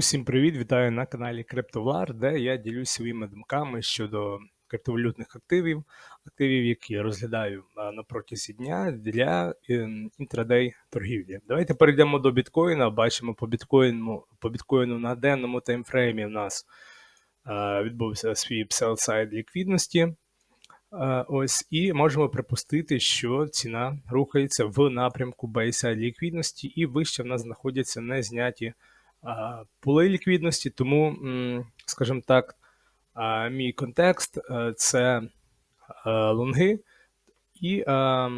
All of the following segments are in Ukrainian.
Усім привіт! Вітаю на каналі CryptoVar, де я ділюсь своїми думками щодо криптовалютних активів, активів, які розглядаю а, на протязі дня для е, інтрадей торгівлі. Давайте перейдемо до біткоїна. Бачимо по біткоїну, по біткоїну на денному таймфреймі у нас відбувся свій sell-side ліквідності. Ось і можемо припустити, що ціна рухається в напрямку buy-side ліквідності, і вище в нас знаходяться не зняті пули ліквідності. Тому, скажімо так, мій контекст е, це е, лонги, і е,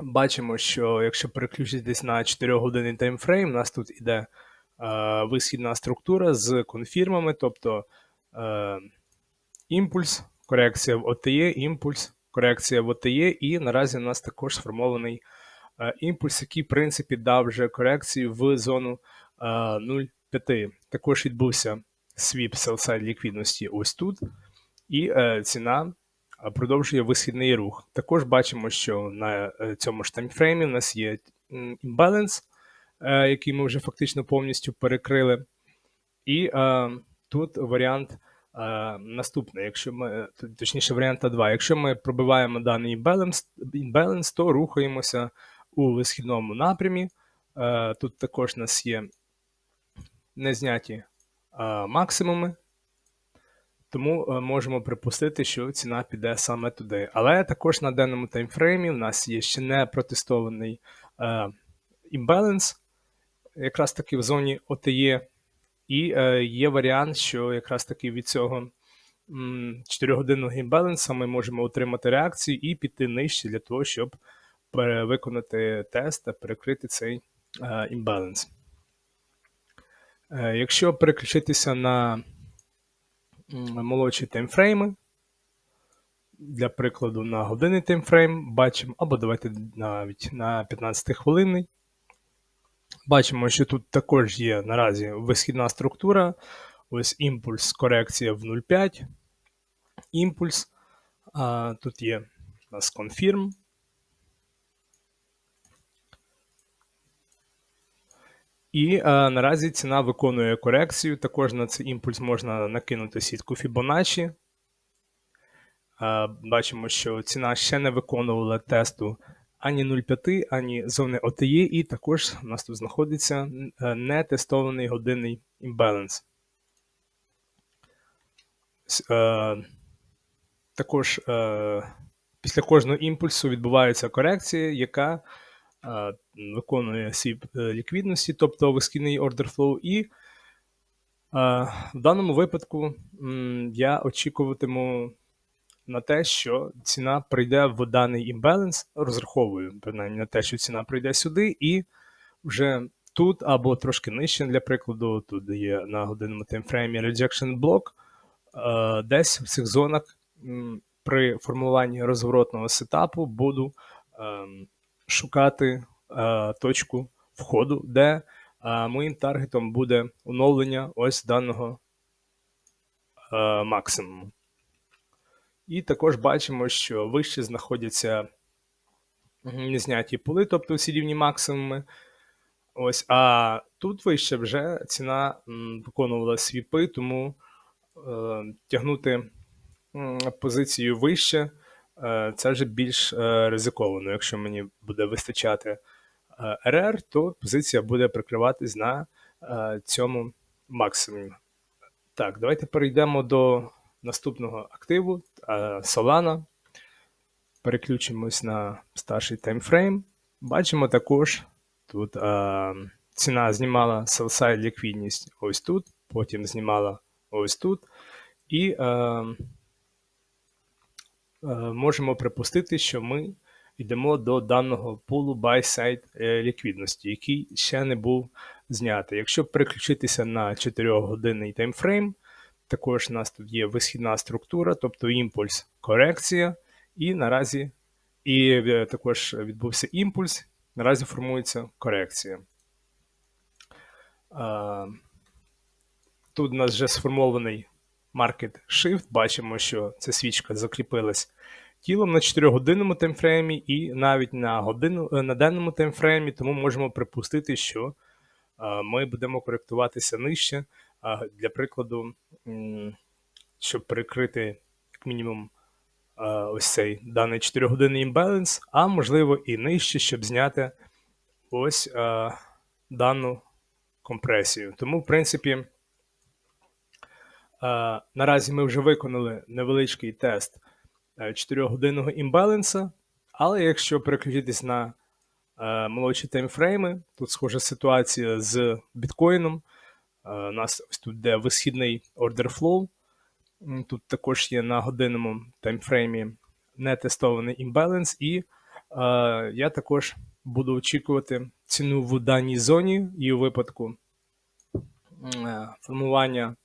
бачимо, що якщо переключитись на 4 годинний таймфрейм, у нас тут іде висхідна структура з конфірмами, тобто імпульс, корекція в ОТЄ, імпульс, корекція в ОТЄ, і наразі у нас також сформований імпульс, який в принципі дав вже корекцію в зону 0,5. Також відбувся свіп sell-side ліквідності ось тут, і е, ціна продовжує висхідний рух. Також бачимо, що на е, цьому ж таймфреймі у нас є імбаланс, е, який ми вже фактично повністю перекрили. І тут варіант наступний. Якщо ми, точніше, варіант 2. Якщо ми пробиваємо даний імбаланс, то рухаємося у висхідному напрямі. Тут також у нас є незняті е, максимуми, тому е, можемо припустити, що ціна піде саме туди. Але також на денному таймфреймі у нас є ще не протестований е, імбаланс, якраз таки в зоні ОТЄ, і е, є варіант, що якраз таки від цього 4-годинного імбаланса ми можемо отримати реакцію і піти нижче для того, щоб перевиконати тест та перекрити цей імбаланс. Е, Якщо переключитися на молодші таймфрейми, для прикладу, на годинний таймфрейм бачимо, або давайте навіть на 15 хвилинний. Бачимо, що тут також є наразі висхідна структура. Ось імпульс, корекція в 0,5. Імпульс. А, тут є у нас confirm. І е, наразі ціна виконує корекцію. Також на цей імпульс можна накинути сітку Fibonacci. Е, бачимо, що ціна ще не виконувала тесту ані 0,5, ані зони OTE, і також у нас тут знаходиться е, нетестований годинний імбаланс. Е, також е, після кожного імпульсу відбувається корекція, яка виконує свій е, ліквідності, тобто висхідний order flow, і в даному випадку я очікуватиму на те, що ціна прийде в даний імбаланс, розраховую принаймні на те, що ціна прийде сюди, і вже тут або трошки нижче, для прикладу, тут є на годинному таймфреймі rejection е, десь в цих зонах при формуванні розворотного сетапу буду ем, шукати е, точку входу, де е, моїм таргетом буде оновлення ось даного е, максимуму. І також бачимо, що вище знаходяться незняті поли, тобто всі рівні максимуми. Ось, а тут вище вже ціна виконувала свіпи, тому е, тягнути позицію вище це вже більш е, ризиковано. Якщо мені буде вистачати е, РР, то позиція буде прикриватись на е, цьому максимумі. Так, давайте перейдемо до наступного активу е, Solana. Переключимось на старший таймфрейм. Бачимо також тут е, ціна знімала sell-side ліквідність ось тут, потім знімала ось тут. І е, е, можемо припустити, що ми йдемо до даного пулу buy-side е, ліквідності, який ще не був знятий. Якщо переключитися на 4-годинний таймфрейм, також у нас тут є висхідна структура, тобто імпульс, корекція, і наразі і е, також відбувся імпульс, наразі формується корекція. Тут у нас вже сформований market shift. Бачимо, що ця свічка закріпилась тілом на 4-годинному таймфреймі і навіть на годину, е, на денному таймфреймі, тому можемо припустити, що ми будемо коректуватися нижче. Для прикладу, щоб перекрити як мінімум ось цей даний 4-годинний імбаланс, а можливо і нижче, щоб зняти ось дану компресію. Тому, в принципі, наразі ми вже виконали невеличкий тест 4-годинного імбаланса, але якщо переключитись на е, молодші таймфрейми, тут схожа ситуація з біткоїном. Е, у нас ось тут де висхідний order flow. Тут також є на годинному таймфреймі нетестований імбаланс, і е, я також буду очікувати ціну в даній зоні і у випадку е, формування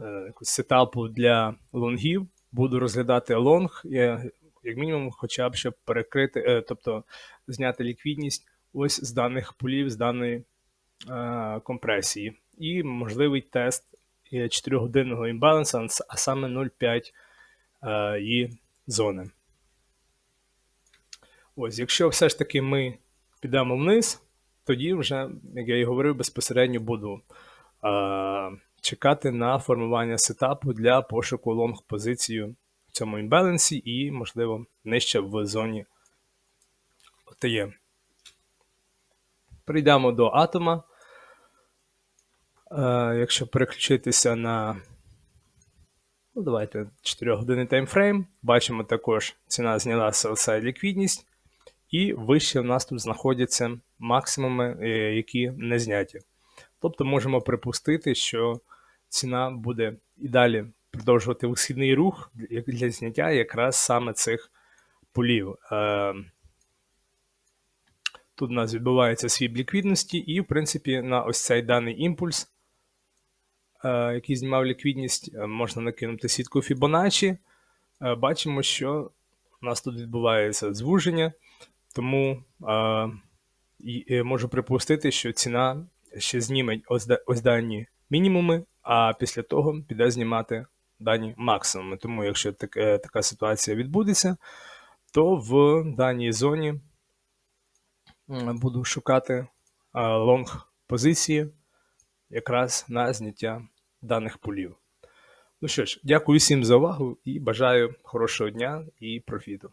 е, якогось сетапу для лонгів. Буду розглядати лонг, як мінімум, хоча б щоб перекрити, е, тобто зняти ліквідність ось з даних полів, з даної е, компресії. І можливий тест 4-годинного імбаланса, а саме 0,5 е, її зони. Ось, якщо все ж таки ми підемо вниз, тоді вже, як я і говорив, безпосередньо буду чекати на формування сетапу для пошуку лонг позицію в цьому імбалансі і, можливо, нижче в зоні OTE. Прийдемо до атома. Е, якщо переключитися на ну, давайте 4 години таймфрейм, бачимо також ціна зняла sell ліквідність, і вище в нас тут знаходяться максимуми, е, які не зняті. Тобто можемо припустити, що ціна буде і далі продовжувати висхідний рух для- зняття якраз саме цих полів. Е, Тут у нас відбувається свіп ліквідності, і, в принципі, на ось цей даний імпульс, е, який знімав ліквідність, е, можна накинути сітку Fibonacci. Бачимо, що у нас тут відбувається звуження, тому можу припустити, що ціна ще зніме ось дані мінімуми, а після того піде знімати дані максимуми. Тому, якщо так, е, така ситуація відбудеться, то в даній зоні буду шукати лонг позиції якраз на зняття даних полів. Ну що ж, дякую всім за увагу і бажаю хорошого дня і профіту.